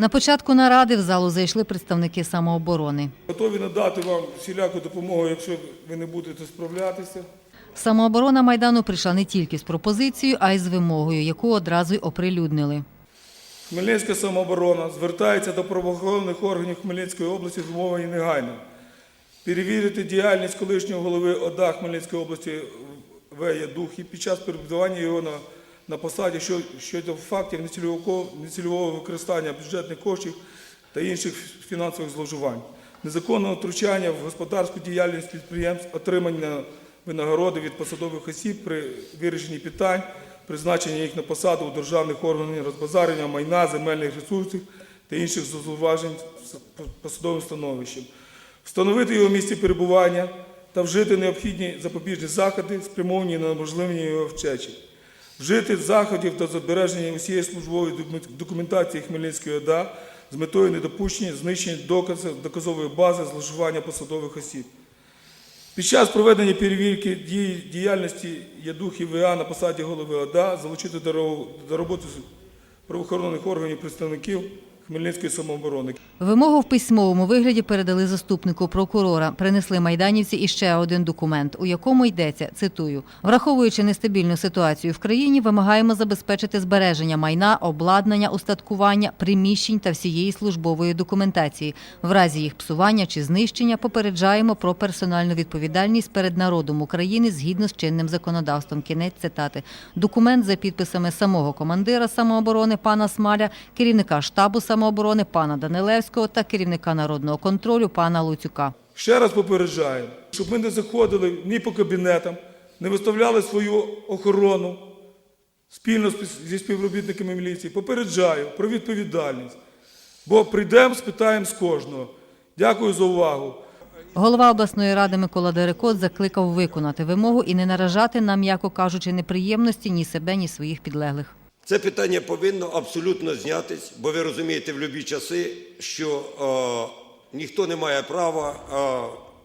На початку наради в залу зайшли представники самооборони. Готові надати вам всіляку допомогу, якщо ви не будете справлятися. Самооборона Майдану прийшла не тільки з пропозицією, а й з вимогою, яку одразу й оприлюднили. Хмельницька самооборона звертається до правоохоронних органів Хмельницької області з вимогою негайно перевірити діяльність колишнього голови ОДА Хмельницької області В. Ядухи під час перебування його на, на посаді щодо фактів нецільового, використання бюджетних коштів та інших фінансових зловживань, незаконного втручання в господарську діяльність підприємств, отримання винагороди від посадових осіб при вирішенні питань, призначення їх на посаду у державних органах, розбазарення майна, земельних ресурсів та інших зловживань посадовим становищем, встановити його місце перебування та вжити необхідні запобіжні заходи, спрямовані на можливі його вчечі, вжити заходів до збереження усієї службової документації Хмельницької ОДА з метою недопущення знищення доказів, доказової бази зловживання посадових осіб. Під час проведення перевірки діяльності Ядухи ВА на посаді голови ОДА залучити до роботи правоохоронних органів представників Хмельницької самооборони. Вимогу в письмовому вигляді передали заступнику прокурора. Принесли майданівці іще один документ, у якому йдеться, цитую, враховуючи нестабільну ситуацію в країні, вимагаємо забезпечити збереження майна, обладнання, устаткування, приміщень та всієї службової документації. В разі їх псування чи знищення попереджаємо про персональну відповідальність перед народом України згідно з чинним законодавством. Кінець цитати. Документ за підписами самого командира самооборони пана Смаля, керівника штабу самооборони пана Данилевського та керівника народного контролю пана Луцюка. Ще раз попереджаю, щоб ми не заходили ні по кабінетам, не виставляли свою охорону спільно зі співробітниками міліції. Попереджаю про відповідальність. Бо прийдемо, спитаємо з кожного. Дякую за увагу. Голова обласної ради Микола Дерекот закликав виконати вимогу і не наражати нам, м'яко кажучи, неприємності ні себе, ні своїх підлеглих. Це питання повинно абсолютно знятись, бо ви розумієте в будь-які часи, що е, ніхто не має права,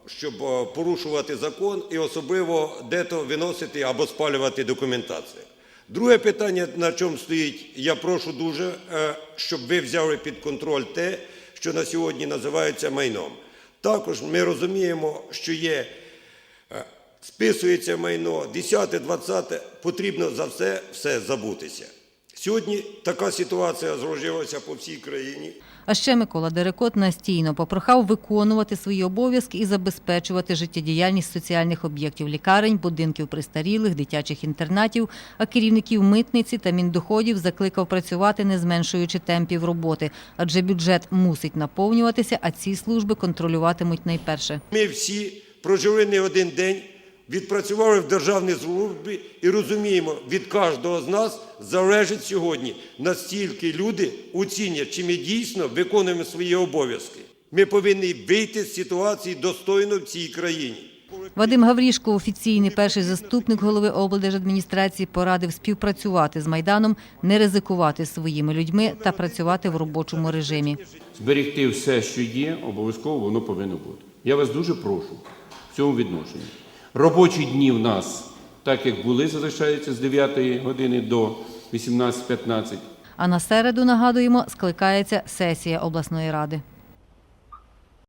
е, щоб е, порушувати закон і особливо дето виносити або спалювати документацію. Друге питання, на чому стоїть, я прошу дуже, е, щоб ви взяли під контроль те, що на сьогодні називається майном. Також ми розуміємо, що є Е, списується майно 10-20, потрібно за все все забутися. Сьогодні така ситуація зложилася по всій країні. А ще Микола Дерекот настійно попрохав виконувати свої обов'язки і забезпечувати життєдіяльність соціальних об'єктів лікарень, будинків престарілих, дитячих інтернатів, а керівників митниці та міндоходів закликав працювати, не зменшуючи темпів роботи, адже бюджет мусить наповнюватися, а ці служби контролюватимуть найперше. Ми всі прожили не один день, відпрацювали в державній службі і розуміємо, від кожного з нас залежить сьогодні, настільки люди оцінять, чи ми дійсно виконуємо свої обов'язки. Ми повинні вийти з ситуації достойно в цій країні. Вадим Гаврішко, офіційний перший заступник голови облдержадміністрації, порадив співпрацювати з Майданом, не ризикувати своїми людьми та працювати в робочому режимі. зберегти все, що є, обов'язково воно повинно бути. Я вас дуже прошу в цьому відношенні. Робочі дні в нас, так як були, залишаються з 9 години до 18.15. А на середу, нагадуємо, скликається сесія обласної ради.